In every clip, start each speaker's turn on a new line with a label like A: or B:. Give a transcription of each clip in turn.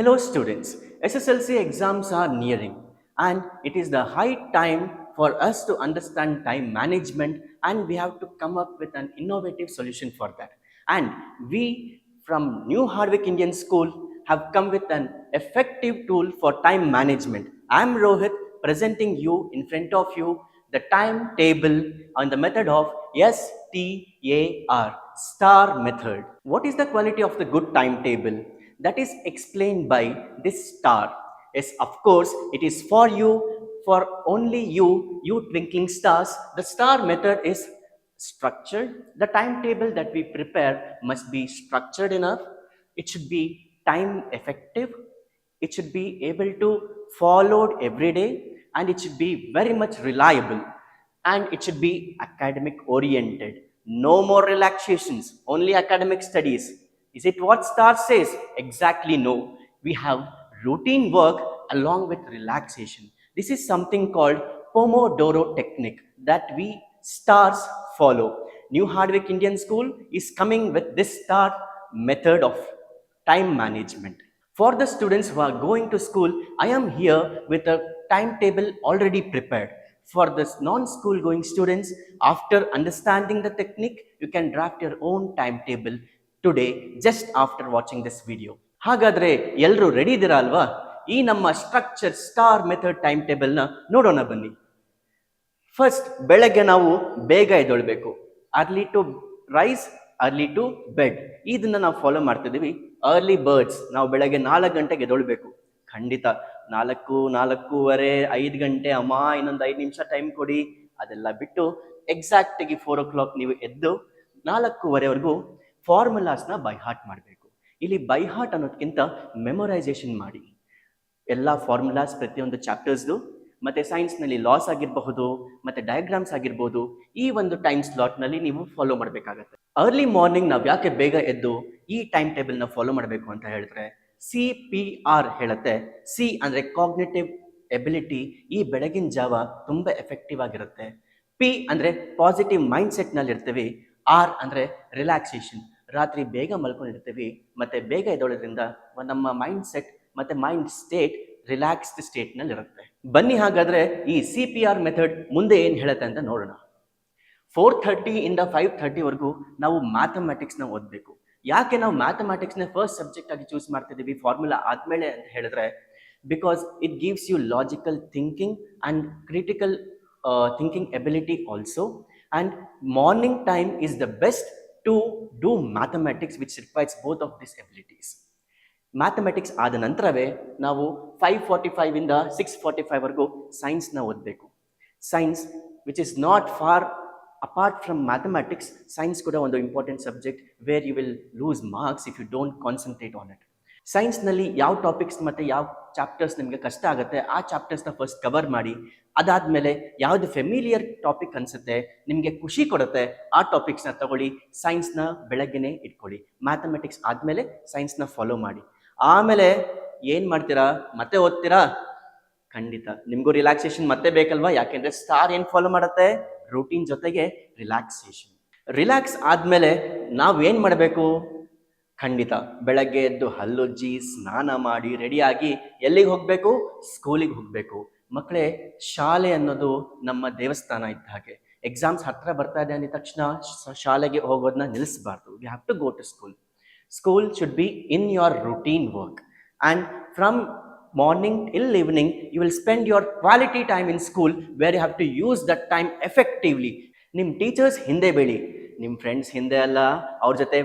A: Hello students, SSLC exams are nearing and it is the high time for us to understand time management and we have to come up with an innovative solution for that. And we from New Hardwick Indian School have come with an effective tool for time management. I am Rohit presenting you in front of you the timetable on the method of STAR, STAR method. What is the quality of the good timetable? That is explained by this star. Yes, of course, it is for you, for only you, you twinkling stars. The star method is structured. The timetable that we prepare must be structured enough. It should be time effective. It should be able to followed every day and it should be very much reliable and it should be academic oriented. No more relaxations, only academic studies. Is it what STAR says? Exactly no. We have routine work along with relaxation. This is something called Pomodoro technique that we stars follow. New Hardwick Indian School is coming with this STAR method of time management. For the students who are going to school, I am here with a timetable already prepared. For the non-school going students, after understanding the technique, you can draft your own timetable today just after watching this video ಹಾಗಾದ್ರೆ ಎಲ್ಲರೂ ready ಇದ್ದೀರಾ ಅಲ್ವಾ? ಈ ನಮ್ಮ structure star method time ಟೇಬಲ್ನ ನೋಡೋಣ ಬನ್ನಿ. First ಬೆಳಗ್ಗೆ ನಾವು ಬೇಗ ಎದ್ದೊಳ್ಬೇಕು. Early to rise early to bed ಇದನ್ನ ನಾವು ಫಾಲೋ ಮಾಡ್ತಿದ್ದೀವಿ. ಅರ್ಲಿ ಬರ್ಡ್ಸ್ ನಾವು ಬೆಳಗ್ಗೆ ನಾಲ್ಕು ಗಂಟೆಗೆ ಎದ್ದೊಳ್ಬೇಕು. ಖಂಡಿತ. ನಾಲ್ಕು, ನಾಲ್ಕೂವರೆ, ಐದು ಗಂಟೆ, ಅಮ್ಮ, ಇನ್ನೊಂದು ಐದು ನಿಮಿಷ ಟೈಮ್ ಕೊಡಿ. ಅದೆಲ್ಲ ಬಿಟ್ಟು ಎಕ್ಸಾಕ್ಟ್ ಆಗಿ ಫೋರ್ ಓ ಕ್ಲಾಕ್ ನೀವು ಎದ್ದು ನಾಲ್ಕೂವರೆವರೆಗೂ ಫಾರ್ಮುಲಾಸ್ನ ಬೈ ಹಾರ್ಟ್ ಮಾಡಬೇಕು. ಇಲ್ಲಿ ಬೈ ಹಾರ್ಟ್ ಅನ್ನೋದಕ್ಕಿಂತ ಮೆಮೊರೈಸೇಷನ್ ಮಾಡಿ. ಎಲ್ಲ ಫಾರ್ಮುಲಾಸ್ ಪ್ರತಿಯೊಂದು ಚಾಪ್ಟರ್ಸ್ದು ಮತ್ತು ಸೈನ್ಸ್ನಲ್ಲಿ ಲಾಸ್ ಆಗಿರಬಹುದು, ಮತ್ತು ಡಯಾಗ್ರಾಮ್ಸ್ ಆಗಿರ್ಬೋದು, ಈ ಒಂದು ಟೈಮ್ ಸ್ಲಾಟ್ನಲ್ಲಿ ನೀವು ಫಾಲೋ ಮಾಡಬೇಕಾಗತ್ತೆ. ಅರ್ಲಿ ಮಾರ್ನಿಂಗ್ ನಾವು ಯಾಕೆ ಬೇಗ ಎದ್ದು ಈ ಟೈಮ್ ಟೇಬಲ್ನ ಫಾಲೋ ಮಾಡಬೇಕು ಅಂತ ಹೇಳಿದ್ರೆ ಸಿ ಪಿ ಆರ್ ಹೇಳುತ್ತೆ. ಸಿ ಅಂದರೆ ಕಾಗ್ನೇಟಿವ್ ಎಬಿಲಿಟಿ ಈ ಬೆಳಗಿನ ಜಾವ ತುಂಬ ಎಫೆಕ್ಟಿವ್ ಆಗಿರುತ್ತೆ. ಪಿ ಅಂದರೆ ಪಾಸಿಟಿವ್ ಮೈಂಡ್ ಸೆಟ್ನಲ್ಲಿ ಇರ್ತೀವಿ ಆರ್ ಅಂದರೆ ರಿಲ್ಯಾಕ್ಸೇಷನ್ ರಾತ್ರಿ ಬೇಗ ಮಲ್ಕೊಂಡಿರ್ತೀವಿ, ಮತ್ತು ಬೇಗ ಎದ್ದೋಳೋದ್ರಿಂದ ನಮ್ಮ ಮೈಂಡ್ ಸೆಟ್ ಮತ್ತು ಮೈಂಡ್ ಸ್ಟೇಟ್ ರಿಲ್ಯಾಕ್ಸ್ಡ್ ಸ್ಟೇಟ್ನಲ್ಲಿ ಇರುತ್ತೆ ಬನ್ನಿ ಹಾಗಾದರೆ ಈ ಸಿ ಪಿ ಆರ್ ಮೆಥಡ್ ಮುಂದೆ ಏನು ಹೇಳುತ್ತೆ ಅಂತ ನೋಡೋಣ. ಫೋರ್ ಇಂದ ಫೈವ್ ಥರ್ಟಿವರೆಗೂ ನಾವು ಮ್ಯಾಥಮೆಟಿಕ್ಸ್ನ ಓದಬೇಕು. ಯಾಕೆ ನಾವು ಮ್ಯಾಥಮೆಟಿಕ್ಸ್ನ ಫಸ್ಟ್ ಸಬ್ಜೆಕ್ಟ್ ಆಗಿ ಚೂಸ್ ಮಾಡ್ತಿದ್ದೀವಿ ಫಾರ್ಮುಲಾ ಆದಮೇಲೆ ಅಂತ ಹೇಳಿದ್ರೆ because it gives you logical thinking and critical thinking ability also and morning time is the best to do mathematics, which requires both of these abilities. Mathematics ಆದ ನಂತರವೇ ನಾವು five forty ಫೈವಿಂದ six forty ಫೈವ್ವರೆಗೂ ಸೈನ್ಸ್ನ ಓದಬೇಕು science which is not far apart from mathematics science ಕೂಡ ಒಂದು important subject where you will lose marks if you don't concentrate on it ಸೈನ್ಸ್ನಲ್ಲಿ ಯಾವ ಟಾಪಿಕ್ಸ್ ಮತ್ತು ಯಾವ ಚಾಪ್ಟರ್ಸ್ ನಿಮಗೆ ಕಷ್ಟ ಆಗುತ್ತೆ, ಆ ಚಾಪ್ಟರ್ಸ್ನ ಫಸ್ಟ್ ಕವರ್ ಮಾಡಿ, ಅದಾದಮೇಲೆ ಯಾವುದು ಫೆಮಿಲಿಯರ್ ಟಾಪಿಕ್ ಅನಿಸುತ್ತೆ, ನಿಮಗೆ ಖುಷಿ ಕೊಡುತ್ತೆ, ಆ ಟಾಪಿಕ್ಸ್ನ ತಗೊಳ್ಳಿ ಸೈನ್ಸ್ನ ಬೆಳಗ್ಗೆನೇ ಇಟ್ಕೊಳ್ಳಿ. ಮ್ಯಾಥಮೆಟಿಕ್ಸ್ ಆದಮೇಲೆ ಸೈನ್ಸ್ನ ಫಾಲೋ ಮಾಡಿ. ಆಮೇಲೆ ಏನು ಮಾಡ್ತೀರಾ? ಮತ್ತೆ ಓದ್ತೀರಾ? ಖಂಡಿತ. ನಿಮಗೂ ರಿಲ್ಯಾಕ್ಸೇಷನ್ ಮತ್ತೆ ಬೇಕಲ್ವಾ? ಯಾಕೆಂದರೆ ಸ್ಟಾರ್ ಏನು ಫಾಲೋ ಮಾಡುತ್ತೆ? ರೂಟೀನ್ ಜೊತೆಗೆ ರಿಲ್ಯಾಕ್ಸೇಷನ್ ರಿಲ್ಯಾಕ್ಸ್ ಆದಮೇಲೆ ನಾವು ಏನು ಮಾಡಬೇಕು? ಖಂಡಿತ ಬೆಳಗ್ಗೆ ಎದ್ದು ಹಲ್ಲುಜ್ಜಿ ಸ್ನಾನ ಮಾಡಿ ರೆಡಿಯಾಗಿ ಎಲ್ಲಿಗೆ ಹೋಗಬೇಕು? ಸ್ಕೂಲಿಗೆ ಹೋಗಬೇಕು. ಮಕ್ಕಳೇ ಶಾಲೆ ಅನ್ನೋದು ನಮ್ಮ ದೇವಸ್ಥಾನ ಇದ್ದ ಹಾಗೆ. ಎಕ್ಸಾಮ್ಸ್ ಹತ್ರ ಬರ್ತಾ ಇದೆ ಅಂದ ತಕ್ಷಣ ಶಾಲೆಗೆ ಹೋಗೋದನ್ನ ನಿಲ್ಲಿಸಬಾರ್ದು. We have to go to school school should be in your routine work and from morning till evening you will spend your quality time in school where you have to use that time effectively ನಿಮ್ಮ teachers ಹಿಂದೆ ಬೆಳಿ. ನಿಮ್ಮ friends ಹಿಂದೆ ಅಲ್ಲ, ಅವ್ರ ಜೊತೆ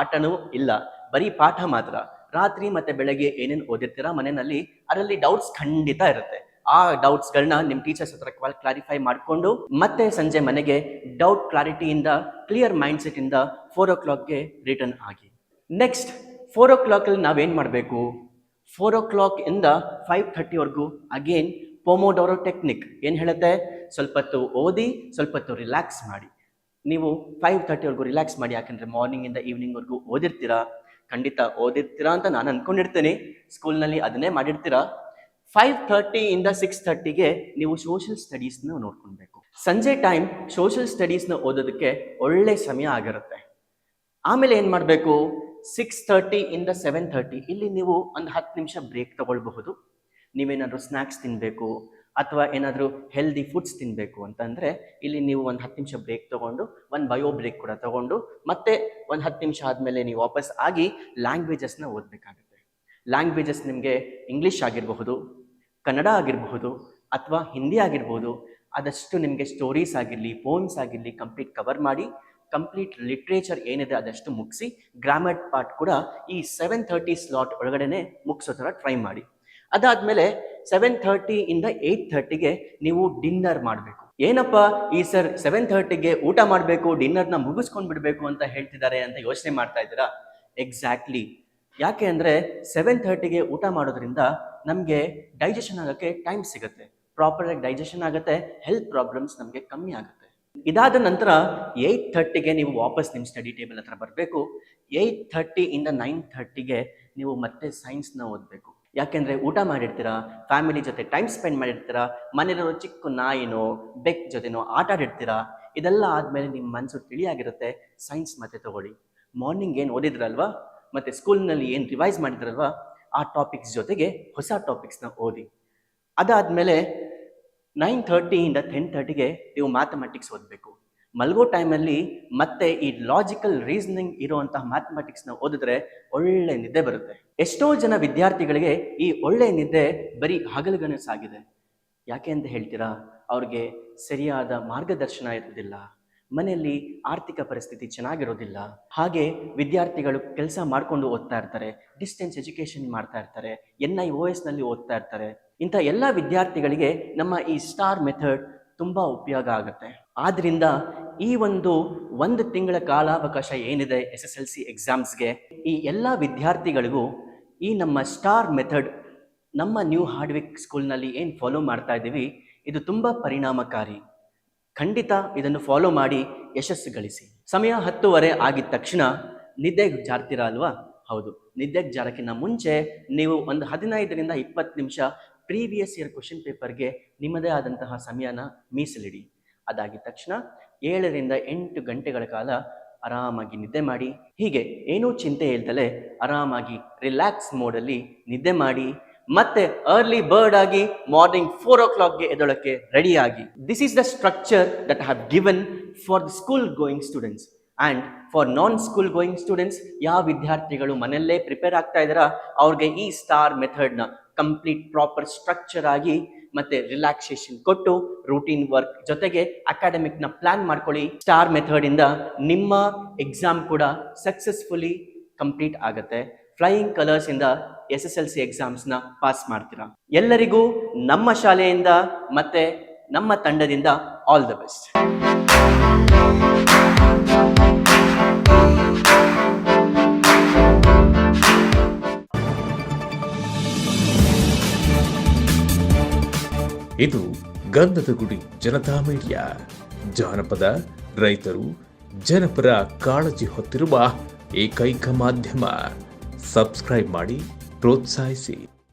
A: ಆಟನೂ ಇಲ್ಲ. ಬರೀ ಪಾಠ ಮಾತ್ರ. ರಾತ್ರಿ ಮತ್ತೆ ಬೆಳಗ್ಗೆ ಏನೇನು ಓದಿರ್ತೀರಾ ಮನೆಯಲ್ಲಿ, ಅದರಲ್ಲಿ ಡೌಟ್ಸ್ ಖಂಡಿತ ಇರುತ್ತೆ. ಆ ಡೌಟ್ಸ್ಗಳನ್ನ ನಿಮ್ಮ ಟೀಚರ್ಸ್ ಹತ್ರ ಕ್ಲಾರಿಫೈ ಮಾಡಿಕೊಂಡು, ಮತ್ತೆ ಸಂಜೆ ಮನೆಗೆ ಡೌಟ್ ಕ್ಲಾರಿಟಿಯಿಂದ ಕ್ಲಿಯರ್ ಮೈಂಡ್ ಸೆಟ್ಟಿಂದ ಫೋರ್ ಓ ಕ್ಲಾಕ್ಗೆ ರಿಟರ್ನ್ ಆಗಿ. ನೆಕ್ಸ್ಟ್ ಫೋರ್ ಓ ಕ್ಲಾಕಲ್ಲಿ ನಾವೇನು ಮಾಡಬೇಕು? ಫೋರ್ ಓ ಕ್ಲಾಕ್ ಇಂದ ಫೈವ್ ಥರ್ಟಿವರೆಗೂ ಅಗೇನ್ ಪೊಮೋಡೋರೋ ಟೆಕ್ನಿಕ್ ಏನು ಹೇಳುತ್ತೆ? ಸ್ವಲ್ಪ ಹೊತ್ತು ಓದಿ, ಸ್ವಲ್ಪ ಹೊತ್ತು ರಿಲ್ಯಾಕ್ಸ್ ಮಾಡಿ. ನೀವು ಫೈವ್ ತರ್ಟಿವರೆಗೂ ರಿಲ್ಯಾಕ್ಸ್ ಮಾಡಿ, ಯಾಕಂದರೆ ಮಾರ್ನಿಂಗಿಂದ ಈವ್ನಿಂಗ್ವರೆಗೂ ಓದಿರ್ತೀರಾ? ಖಂಡಿತ ಓದಿರ್ತೀರಾ ಅಂತ ನಾನು ಅಂದ್ಕೊಂಡಿರ್ತೇನೆ ಸ್ಕೂಲ್ನಲ್ಲಿ ಅದನ್ನೇ ಮಾಡಿರ್ತೀರಾ? ಫೈವ್ ಥರ್ಟಿಯಿಂದ ಸಿಕ್ಸ್ ಥರ್ಟಿಗೆ ನೀವು ಸೋಷಿಯಲ್ ಸ್ಟಡೀಸ್ನ ನೋಡ್ಕೊಳ್ಬೇಕು. ಸಂಜೆ ಟೈಮ್ ಸೋಷಿಯಲ್ ಸ್ಟಡೀಸ್ನ ಓದೋದಕ್ಕೆ ಒಳ್ಳೆ ಸಮಯ ಆಗಿರುತ್ತೆ. ಆಮೇಲೆ ಏನು ಮಾಡಬೇಕು? ಸಿಕ್ಸ್ ಇಂದ ಸೆವೆನ್ ತರ್ಟಿ ಇಲ್ಲಿ ನೀವು ಒಂದು ಹತ್ತು ನಿಮಿಷ ಬ್ರೇಕ್ ತಗೊಳ್ಬಹುದು. ನೀವೇನಾದರೂ ಸ್ನ್ಯಾಕ್ಸ್ ತಿನ್ನಬೇಕು ಅಥವಾ ಏನಾದರೂ ಹೆಲ್ದಿ ಫುಡ್ಸ್ ತಿನ್ನಬೇಕು ಅಂತಂದರೆ ಇಲ್ಲಿ ನೀವು ಒಂದು ಹತ್ತು ನಿಮಿಷ ಬ್ರೇಕ್ ತೊಗೊಂಡು, ಒಂದು ಬಯೋ ಬ್ರೇಕ್ ಕೂಡ ತೊಗೊಂಡು, ಮತ್ತೆ ಒಂದು ಹತ್ತು ನಿಮಿಷ ಆದಮೇಲೆ ನೀವು ವಾಪಸ್ ಆಗಿ ಲ್ಯಾಂಗ್ವೇಜಸ್ನ ಓದಬೇಕಾಗುತ್ತೆ. ಲ್ಯಾಂಗ್ವೇಜಸ್ ನಿಮಗೆ ಇಂಗ್ಲೀಷ್ ಆಗಿರಬಹುದು, ಕನ್ನಡ ಆಗಿರಬಹುದು, ಅಥವಾ ಹಿಂದಿ ಆಗಿರ್ಬೋದು, ಆದಷ್ಟು ನಿಮಗೆ ಸ್ಟೋರೀಸ್ ಆಗಿರಲಿ ಪೋಮ್ಸ್ ಆಗಿರಲಿ ಕಂಪ್ಲೀಟ್ ಕವರ್ ಮಾಡಿ ಕಂಪ್ಲೀಟ್ ಲಿಟ್ರೇಚರ್ ಏನಿದೆ ಅದಷ್ಟು ಮುಗಿಸಿ ಗ್ರಾಮರ್ ಪಾರ್ಟ್ ಕೂಡ ಈ ಸೆವೆನ್ ತರ್ಟಿ ಸ್ಲಾಟ್ ಒಳಗಡೆನೆ ಮುಗಿಸೋ ಥರ ಟ್ರೈ ಮಾಡಿ. ಅದಾದಮೇಲೆ ಸೆವೆನ್ ಥರ್ಟಿ ಇಂದ ಏಯ್ಟ್ ಥರ್ಟಿಗೆ ನೀವು ಡಿನ್ನರ್ ಮಾಡಬೇಕು. ಏನಪ್ಪ? ಈ ಸರ್ ಸೆವೆನ್ ಥರ್ಟಿಗೆ ಊಟ ಮಾಡಬೇಕು ಡಿನ್ನರ್ನ ಮುಗಿಸ್ಕೊಂಡು ಬಿಡಬೇಕು ಅಂತ ಹೇಳ್ತಿದ್ದಾರೆ ಅಂತ ಯೋಚನೆ ಮಾಡ್ತಾ ಇದ್ದೀರಾ? ಎಕ್ಸಾಕ್ಟ್ಲಿ ಯಾಕೆ ಅಂದರೆ ಸೆವೆನ್ ಥರ್ಟಿಗೆ ಊಟ ಮಾಡೋದ್ರಿಂದ ನಮಗೆ ಡೈಜೆಷನ್ ಆಗೋಕ್ಕೆ ಟೈಮ್ ಸಿಗುತ್ತೆ. ಪ್ರಾಪರಾಗಿ ಡೈಜೆಷನ್ ಆಗುತ್ತೆ ಹೆಲ್ತ್ ಪ್ರಾಬ್ಲಮ್ಸ್ ನಮಗೆ ಕಮ್ಮಿ ಆಗುತ್ತೆ. ಇದಾದ ನಂತರ ಏಯ್ಟ್ ಥರ್ಟಿಗೆ ನೀವು ವಾಪಸ್ ನಿಮ್ಮ ಸ್ಟಡಿ ಟೇಬಲ್ ಹತ್ರ ಬರಬೇಕು. ಏಯ್ಟ್ ಇಂದ ನೈನ್ ಥರ್ಟಿಗೆ ನೀವು ಮತ್ತೆ ಸೈನ್ಸ್ನ ಓದಬೇಕು. ಯಾಕೆಂದರೆ ಊಟ ಮಾಡಿರ್ತೀರಾ ಫ್ಯಾಮಿಲಿ ಜೊತೆ ಟೈಮ್ ಸ್ಪೆಂಡ್ ಮಾಡಿರ್ತೀರಾ ಮನೇಲಿರೋ ಚಿಕ್ಕ ನಾಯಿನೋ ಬೆಕ್ ಜೊತೆನೋ ಆಟ ಆಡಿರ್ತೀರಾ, ಇದೆಲ್ಲ ಆದಮೇಲೆ ನಿಮ್ಮ ಮನಸ್ಸು ತಿಳಿಯಾಗಿರುತ್ತೆ. ಸೈನ್ಸ್ ಮತ್ತೆ ತಗೊಳ್ಳಿ. ಮಾರ್ನಿಂಗ್ ಏನು ಓದಿದ್ರಲ್ವಾ? ಮತ್ತು ಸ್ಕೂಲ್ನಲ್ಲಿ ಏನು ರಿವೈಸ್ ಮಾಡಿದ್ರಲ್ವಾ? ಆ ಟಾಪಿಕ್ಸ್ ಜೊತೆಗೆ ಹೊಸ ಟಾಪಿಕ್ಸ್ನ ಓದಿ. ಅದಾದಮೇಲೆ ನೈನ್ ಥರ್ಟಿಯಿಂದ ಟೆನ್ ಥರ್ಟಿಗೆ ನೀವು ಮ್ಯಾಥಮೆಟಿಕ್ಸ್ ಓದಬೇಕು. ಮಲಗೋ ಟೈಮಲ್ಲಿ ಮತ್ತೆ ಈ ಲಾಜಿಕಲ್ ರೀಸನಿಂಗ್ ಇರುವಂತಹ ಮ್ಯಾಥಮೆಟಿಕ್ಸ್ನ ಓದಿದ್ರೆ ಒಳ್ಳೆ ನಿದ್ದೆ ಬರುತ್ತೆ. ಎಷ್ಟೋ ಜನ ವಿದ್ಯಾರ್ಥಿಗಳಿಗೆ ಈ ಒಳ್ಳೆ ನಿದ್ದೆ ಬರೀ ಹಗಲುಗನಸಾಗಿದೆ ಯಾಕೆ ಅಂತ ಹೇಳ್ತೀರಾ? ಅವ್ರಿಗೆ ಸರಿಯಾದ ಮಾರ್ಗದರ್ಶನ ಇರೋದಿಲ್ಲ ಮನೆಯಲ್ಲಿ ಆರ್ಥಿಕ ಪರಿಸ್ಥಿತಿ ಚೆನ್ನಾಗಿರೋದಿಲ್ಲ ಹಾಗೆ ವಿದ್ಯಾರ್ಥಿಗಳು ಕೆಲಸ ಮಾಡಿಕೊಂಡು ಓದ್ತಾ ಇರ್ತಾರೆ ಡಿಸ್ಟೆನ್ಸ್ ಎಜುಕೇಷನ್ ಮಾಡ್ತಾ ಇರ್ತಾರೆ ಎನ್ ಐ ಓ ಎಸ್ನಲ್ಲಿ ಓದ್ತಾ ಇರ್ತಾರೆ. ಇಂಥ ಎಲ್ಲ ವಿದ್ಯಾರ್ಥಿಗಳಿಗೆ ನಮ್ಮ ಈ ಸ್ಟಾರ್ ಮೆಥಡ್ ತುಂಬ ಉಪಯೋಗ ಆಗುತ್ತೆ. ಆದ್ರಿಂದ ಈ ಒಂದು ಒಂದು ತಿಂಗಳ ಕಾಲಾವಕಾಶ ಏನಿದೆ ಎಸ್ ಎಸ್ ಎಲ್ ಸಿ ಎಕ್ಸಾಮ್ಸ್ಗೆ ಈ ಎಲ್ಲ ವಿದ್ಯಾರ್ಥಿಗಳಿಗೂ ಈ ನಮ್ಮ ಸ್ಟಾರ್ ಮೆಥಡ್ ನಮ್ಮ ನ್ಯೂ ಹಾರ್ಡ್ವಿಕ್ ಸ್ಕೂಲ್ನಲ್ಲಿ ಏನು ಫಾಲೋ ಮಾಡ್ತಾ ಇದ್ದೀವಿ, ಇದು ತುಂಬ ಪರಿಣಾಮಕಾರಿ. ಖಂಡಿತ ಇದನ್ನು ಫಾಲೋ ಮಾಡಿ ಯಶಸ್ಸು ಗಳಿಸಿ. ಸಮಯ ಹತ್ತುವರೆ ಆಗಿದ ತಕ್ಷಣ ನಿದ್ದೆಗೆ ಜಾರ್ತೀರಾ ಅಲ್ವಾ? ಹೌದು. ನಿದ್ದೆಗೆ ಜಾರಕ್ಕಿಂತ ಮುಂಚೆ ನೀವು ಒಂದು ಹದಿನೈದರಿಂದ ಇಪ್ಪತ್ತು ನಿಮಿಷ ಪ್ರೀವಿಯಸ್ ಇಯರ್ ಕ್ವಶನ್ ಪೇಪರ್ಗೆ ನಿಮ್ಮದೇ ಆದಂತಹ ಸಮಯನ ಮೀಸಲಿಡಿ. ಅದಾಗಿದ ತಕ್ಷಣ ಏಳರಿಂದ ಎಂಟು ಗಂಟೆಗಳ ಕಾಲ ಆರಾಮಾಗಿ ನಿದ್ದೆ ಮಾಡಿ, ಹೀಗೆ ಏನೂ ಚಿಂತೆ ಇಲ್ದಲೆ ಆರಾಮಾಗಿ ರಿಲ್ಯಾಕ್ಸ್ ಮೋಡಲ್ಲಿ ನಿದ್ದೆ ಮಾಡಿ, ಮತ್ತೆ ಅರ್ಲಿ ಬರ್ಡ್ ಆಗಿ ಮಾರ್ನಿಂಗ್ ಫೋರ್ ಓ ಕ್ಲಾಕ್ಗೆ ಎದೊಳಕ್ಕೆ ರೆಡಿಯಾಗಿ this is the structure that have given for the school going students and for non school going students ಯಾವ ವಿದ್ಯಾರ್ಥಿಗಳು ಮನೆಯಲ್ಲೇ ಪ್ರಿಪೇರ್ ಆಗ್ತಾ ಇದ್ದಾರಾ, ಅವ್ರಿಗೆ ಈ ಸ್ಟಾರ್ ಮೆಥಡ್ನ ಕಂಪ್ಲೀಟ್ ಪ್ರಾಪರ್ ಸ್ಟ್ರಕ್ಚರ್ ಆಗಿ ಮತ್ತೆ ರಿಲ್ಯಾಕ್ಸೇಷನ್ ಕೊಟ್ಟು ರೂಟೀನ್ ವರ್ಕ್ ಜೊತೆಗೆ ಅಕಾಡೆಮಿಕ್ನ ಪ್ಲಾನ್ ಮಾಡ್ಕೊಳ್ಳಿ. ಸ್ಟಾರ್ ಮೆಥಡ್ ಇಂದ ನಿಮ್ಮ ಎಕ್ಸಾಮ್ ಕೂಡ ಸಕ್ಸಸ್ಫುಲಿ ಕಂಪ್ಲೀಟ್ ಆಗುತ್ತೆ. ಫ್ಲೈಯಿಂಗ್ ಕಲರ್ಸ್ ಇಂದ ಎಸ್ ಎಸ್ ಎಲ್ ಸಿ ಎಕ್ಸಾಮ್ಸ್ನ ಪಾಸ್ ಮಾಡ್ತೀರಾ. ಎಲ್ಲರಿಗೂ ನಮ್ಮ ಶಾಲೆಯಿಂದ ಮತ್ತೆ ನಮ್ಮ ತಂಡದಿಂದ ಆಲ್ ದ ಬೆಸ್ಟ್
B: ಇದು ಗಂಧದ ಗುಡಿ ಜನತಾ ಮೀಡಿಯಾ. ಜಾನಪದ, ರೈತರು, ಜನಪರ ಕಾಳಜಿ ಹೊತ್ತಿರುವ ಏಕೈಕ ಮಾಧ್ಯಮ. ಸಬ್ಸ್ಕ್ರೈಬ್ ಮಾಡಿ, ಪ್ರೋತ್ಸಾಹಿಸಿ.